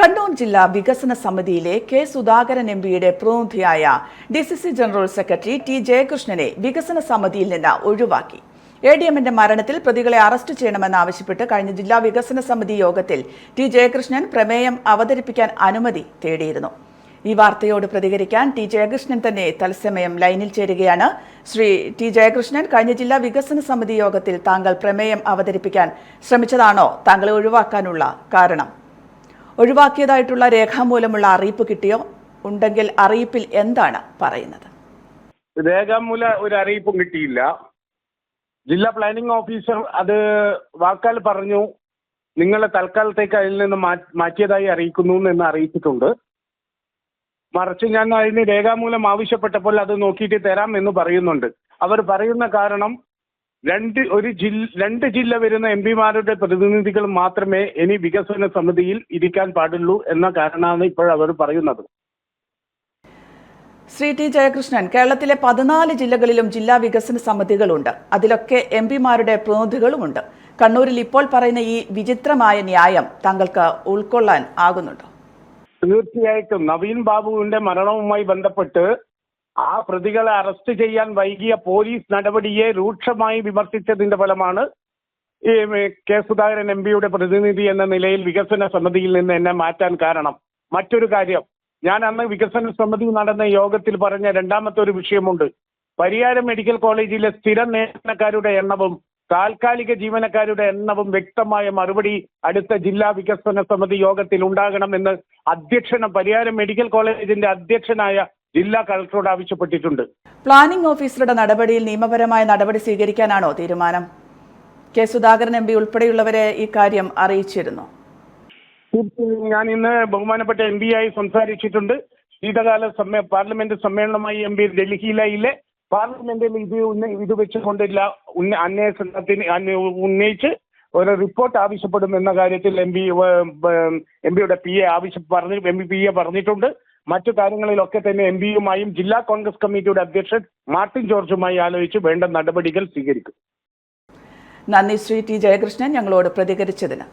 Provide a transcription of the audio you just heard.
കണ്ണൂർ ജില്ലാ വികസന സമിതിയിലെ കെ സുധാകരൻ എം പിയുടെ പ്രതിനിധിയായ D C C general secretary T ജയകൃഷ്ണനെ വികസന സമിതിയിൽ നിന്ന് ഒഴിവാക്കി. എ ഡി എമ്മിന്റെ മരണത്തിൽ പ്രതികളെ അറസ്റ്റ് ചെയ്യണമെന്നാവശ്യപ്പെട്ട് കഴിഞ്ഞ ജില്ലാ വികസന സമിതി യോഗത്തിൽ ടി ജയകൃഷ്ണൻ പ്രമേയം അവതരിപ്പിക്കാൻ അനുമതി തേടിയിരുന്നു. ഈ വാർത്തയോട് പ്രതികരിക്കാൻ ടി ജയകൃഷ്ണൻ തന്നെ തത്സമയം ലൈനിൽ ചേരുകയാണ്. ശ്രീ ടി ജയകൃഷ്ണൻ കഴിഞ്ഞ ജില്ലാ വികസന സമിതി യോഗത്തിൽ താങ്കൾ പ്രമേയം അവതരിപ്പിക്കാൻ ശ്രമിച്ചതാണോ? താങ്കളെ ഒഴിവാക്കാനുള്ള കാരണം? ഒഴിവാക്കിയതായിട്ടുള്ള രേഖാമൂലമുള്ള അറിയിപ്പ് കിട്ടിയോ? ഉണ്ടെങ്കിൽ അറിയിപ്പിൽ എന്താണ് പറയുന്നത്? രേഖാമൂല ഒരു അറിയിപ്പും കിട്ടിയില്ല. ജില്ലാ പ്ലാനിംഗ് ഓഫീസർ അത് വാക്കാൽ പറഞ്ഞു നിങ്ങളെ തൽക്കാലത്തേക്ക് അതിൽ നിന്ന് മാറ്റിയതായി അറിയിക്കുന്നു എന്ന് അറിയിച്ചിട്ടുണ്ട്. മറിച്ച് ഞാൻ അതിന് രേഖാമൂലം ആവശ്യപ്പെട്ടപ്പോൾ അത് നോക്കിയിട്ട് തരാം എന്ന് പറയുന്നുണ്ട്. അവർ പറയുന്ന കാരണം രണ്ട് ഒരു ജില്ല രണ്ട് ജില്ല വരുന്ന എം പിമാരുടെ പ്രതിനിധികൾ മാത്രമേ ഇനി വികസന സമിതിയിൽ ഇരിക്കാൻ പാടുള്ളൂ എന്ന കാരണമാണ് ഇപ്പോൾ അവർ പറയുന്നത്. ശ്രീ ടി ജയകൃഷ്ണൻ കേരളത്തിലെ പതിനാല് ജില്ലകളിലും ജില്ലാ വികസന സമിതികളുണ്ട്. അതിലൊക്കെ എം പിമാരുടെ പ്രതിനിധികളുമുണ്ട്. കണ്ണൂരിൽ ഇപ്പോൾ പറയുന്ന ഈ വിചിത്രമായ ന്യായം താങ്കൾക്ക് ഉൾക്കൊള്ളാൻ ആകുന്നുണ്ടോ? തീർച്ചയായിട്ടും. നവീൻ ബാബുവിന്റെ മരണവുമായി ബന്ധപ്പെട്ട് ആ പ്രതികളെ അറസ്റ്റ് ചെയ്യാൻ വൈകിയ പോലീസ് നടപടിയെ രൂക്ഷമായി വിമർശിച്ചതിന്റെ ഫലമാണ് ഈ കെ സുധാകരൻ എം പിയുടെ പ്രതിനിധി എന്ന നിലയിൽ വികസന സമിതിയിൽ നിന്ന് എന്നെ മാറ്റാൻ കാരണം. മറ്റൊരു കാര്യം ഞാൻ അന്ന് വികസന സമിതി നടന്ന യോഗത്തിൽ പറഞ്ഞ രണ്ടാമത്തെ ഒരു വിഷയമുണ്ട്. പരിയാരം മെഡിക്കൽ കോളേജിലെ സ്ഥിര ജീവനക്കാരുടെ എണ്ണവും താൽക്കാലിക ജീവനക്കാരുടെ എണ്ണവും വ്യക്തമായ മറുപടി അടുത്ത ജില്ലാ വികസന സമിതി യോഗത്തിൽ ഉണ്ടാകണമെന്ന് അധ്യക്ഷനും പരിയാരം മെഡിക്കൽ കോളേജിന്റെ അധ്യക്ഷനായ ജില്ലാ കളക്ടറോട് ആവശ്യപ്പെട്ടിട്ടുണ്ട്. പ്ലാനിംഗ് ഓഫീസറുടെ നടപടിയിൽ നിയമപരമായ നടപടി സ്വീകരിക്കാനാണോ തീരുമാനം? കെ സുധാകരൻ എം പി ഉൾപ്പെടെയുള്ളവരെ ഈ കാര്യം അറിയിച്ചിരുന്നു. ഞാൻ ഇന്ന് ബഹുമാനപ്പെട്ട എം ആയി സംസാരിച്ചിട്ടുണ്ട്. ശീതകാല സമ്മേ പാർലമെന്റ് സമ്മേളനമായി എം പി ഡൽഹിയിലെ പാർലമെന്റിൽ ഇത് ഇത് വെച്ചുകൊണ്ടില്ല. അന്വേഷണത്തിന് ഉന്നയിച്ച് ഒരു റിപ്പോർട്ട് ആവശ്യപ്പെടും എന്ന കാര്യത്തിൽ എം പി എം പിയുടെ പി എ ആവശ്യം പറഞ്ഞു എം പി പി എ പറഞ്ഞിട്ടുണ്ട്. മറ്റു കാര്യങ്ങളിലൊക്കെ തന്നെ എം പിയുമായും ജില്ലാ കോൺഗ്രസ് കമ്മിറ്റിയുടെ അധ്യക്ഷൻ മാർട്ടിൻ ജോർജുമായി ആലോചിച്ച് വേണ്ട നടപടികൾ സ്വീകരിക്കും. നന്ദി ശ്രീ ടി ജയകൃഷ്ണൻ ഞങ്ങളോട് പ്രതികരിച്ചതിന്.